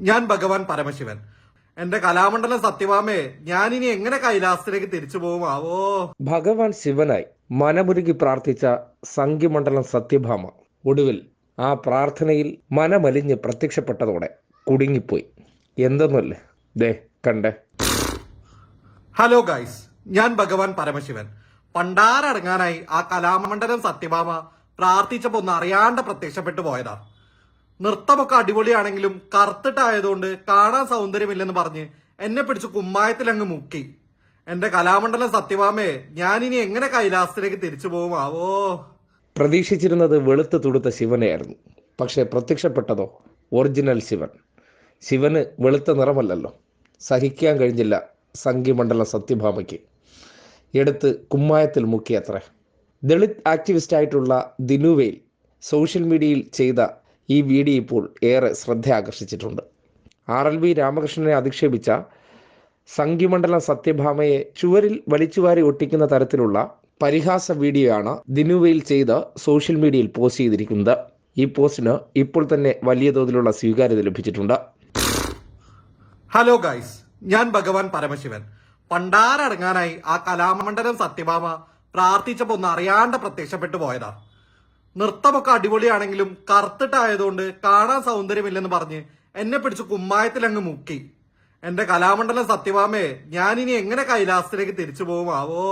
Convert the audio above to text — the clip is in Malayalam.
ഞാൻ ഭഗവാൻ പരമശിവൻ. എന്റെ കലാമണ്ഡലം സത്യഭാമേ ഇനി എങ്ങനെ കൈലാസത്തിലേക്ക് തിരിച്ചു പോകുമാവോ? ഭഗവാൻ ശിവനായി മനമുരുകി പ്രാർത്ഥിച്ച സംഖ്യമണ്ഡലം സത്യഭാമ ഒടുവിൽ ആ പ്രാർത്ഥനയിൽ മനമലിഞ്ഞ് പ്രത്യക്ഷപ്പെട്ടതോടെ കുടുങ്ങിപ്പോയി. എന്തെന്നല്ലേ? ദേ കണ്ടേ. ഹലോ ഗൈസ് ഞാൻ ഭഗവാൻ പരമശിവൻ. പണ്ടാരടങ്ങാനായി ആ കലാമണ്ഡലം സത്യഭാമ പ്രാർത്ഥിച്ചപ്പോ ഒന്ന് അറിയാണ്ട് പ്രത്യക്ഷപ്പെട്ടു പോയതാ. നൃത്തമൊക്കെ അടിപൊളിയാണെങ്കിലും കറുത്തിട്ടായതുകൊണ്ട് കാണാൻ സൗന്ദര്യമില്ലെന്ന് പറഞ്ഞ് എന്നെ പിടിച്ച് കുമ്മായത്തിൽ അങ്ങ് മുക്കി. എന്റെ കലാമണ്ഡലം സത്യഭാമേ ഞാനിനി എങ്ങനെ കൈലാസത്തിലേക്ക് തിരിച്ചു പോകുമാവോ? പ്രതീക്ഷിച്ചിരുന്നത് വെളുത്ത് തുടുത്ത ശിവനെയായിരുന്നു. പക്ഷേ പ്രത്യക്ഷപ്പെട്ടതോ ഒറിജിനൽ ശിവൻ. ശിവന് വെളുത്ത നിറമല്ലല്ലോ. സഹിക്കാൻ കഴിഞ്ഞില്ല സംഘിമണ്ഡലം സത്യഭാമയ്ക്ക്. എടുത്ത് കുമ്മായത്തിൽ മുക്കിയത്രേ. ദളിത് ആക്ടിവിസ്റ്റായിട്ടുള്ള ദിനുവേൽ സോഷ്യൽ മീഡിയയിൽ ചെയ്ത ഈ വീഡിയോ ഇപ്പോൾ ഏറെ ശ്രദ്ധ ആകർഷിച്ചിട്ടുണ്ട് ആർ എൽ വി രാമകൃഷ്ണനെ അധിക്ഷേപിച്ച സംഖ്യമണ്ഡലം സത്യഭാമയെ ചുവരിൽ വലിച്ചുവാരി ഒട്ടിക്കുന്ന തരത്തിലുള്ള പരിഹാസ വീഡിയോയാണ് ദിനുവയിൽ ചെയ്ത് സോഷ്യൽ മീഡിയയിൽ പോസ്റ്റ് ചെയ്തിരിക്കുന്നത്. ഈ പോസ്റ്റിന് ഇപ്പോൾ തന്നെ വലിയ തോതിലുള്ള സ്വീകാര്യത ലഭിച്ചിട്ടുണ്ട്. ഹലോ ഗൈസ് ഞാൻ ഭഗവാൻ പരമശിവൻ. പണ്ടാരടങ്ങാനായി ആ കലാമണ്ഡലം സത്യഭാമ പ്രാർത്ഥിച്ചപ്പോ ഒന്ന് അറിയാണ്ട് പ്രത്യക്ഷപ്പെട്ടു പോയതാ. നൃത്തമൊക്കെ അടിപൊളിയാണെങ്കിലും കറുത്തിട്ടായതുകൊണ്ട് കാണാൻ സൗന്ദര്യമില്ലെന്ന് പറഞ്ഞ് എന്നെ പിടിച്ച് കുമ്മായത്തിൽ അങ്ങ് മുക്കി. എന്റെ കലാമണ്ഡലം സത്യഭാമേ ഞാനിനി എങ്ങനെ കൈലാസത്തിലേക്ക് തിരിച്ചു പോകുമാവോ